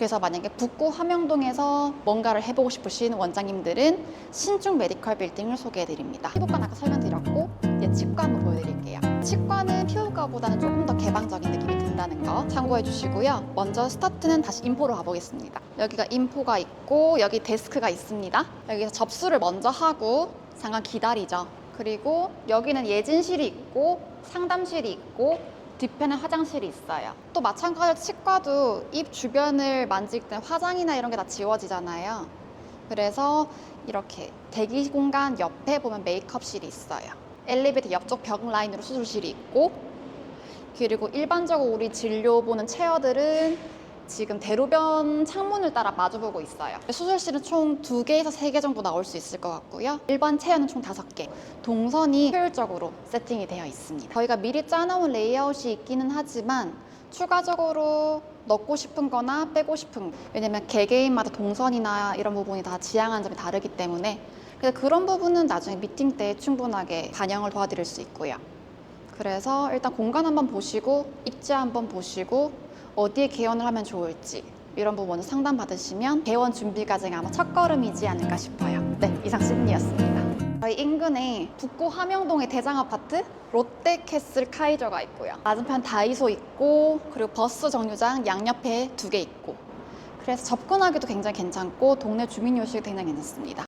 그래서 만약에 북구 함영동에서 뭔가를 해보고 싶으신 원장님들은 신중 메디컬 빌딩을 소개해드립니다. 피부과는 아까 설명드렸고 이제 치과 한번 보여드릴게요. 치과는 피부과보다는 조금 더 개방적인 느낌이 든다는 거 참고해 주시고요. 먼저 스타트는 다시 인포로 가보겠습니다. 여기가 인포가 있고 여기 데스크가 있습니다. 여기서 접수를 먼저 하고 잠깐 기다리죠. 그리고 여기는 예진실이 있고 상담실이 있고 뒤편에 화장실이 있어요. 또 마찬가지로 치과도 입 주변을 만질 때 화장이나 이런 게 다 지워지잖아요. 그래서 이렇게 대기 공간 옆에 보면 메이크업실이 있어요. 엘리베이터 옆쪽 벽 라인으로 수술실이 있고 그리고 일반적으로 우리 진료 보는 체어들은 지금 대로변 창문을 따라 마주보고 있어요. 수술실은 총 두개에서세 개 정도 나올 수 있을 것 같고요. 일반 체어는 총 다섯 개 동선이 효율적으로 세팅이 되어 있습니다. 저희가 미리 짜놓은 레이아웃이 있기는 하지만 추가적으로 넣고 싶은 거나 빼고 싶은 거. 왜냐면 개개인마다 동선이나 이런 부분이 다 지향하는 점이 다르기 때문에 그래서 그런 부분은 나중에 미팅 때 충분하게 반영을 도와드릴 수 있고요. 그래서 일단 공간 한번 보시고 입지 한번 보시고 어디에 개원을 하면 좋을지 이런 부분을 상담 받으시면 개원 준비 과정이 아마 첫 걸음이지 않을까 싶어요. 네, 이상 시드니였습니다. 저희 인근에 북구 함영동의 대장 아파트 롯데캐슬 카이저가 있고요. 맞은편 다이소 있고 그리고 버스 정류장 양옆에 두 개 있고 그래서 접근하기도 굉장히 괜찮고 동네 주민 요식이 굉장히 괜찮습니다.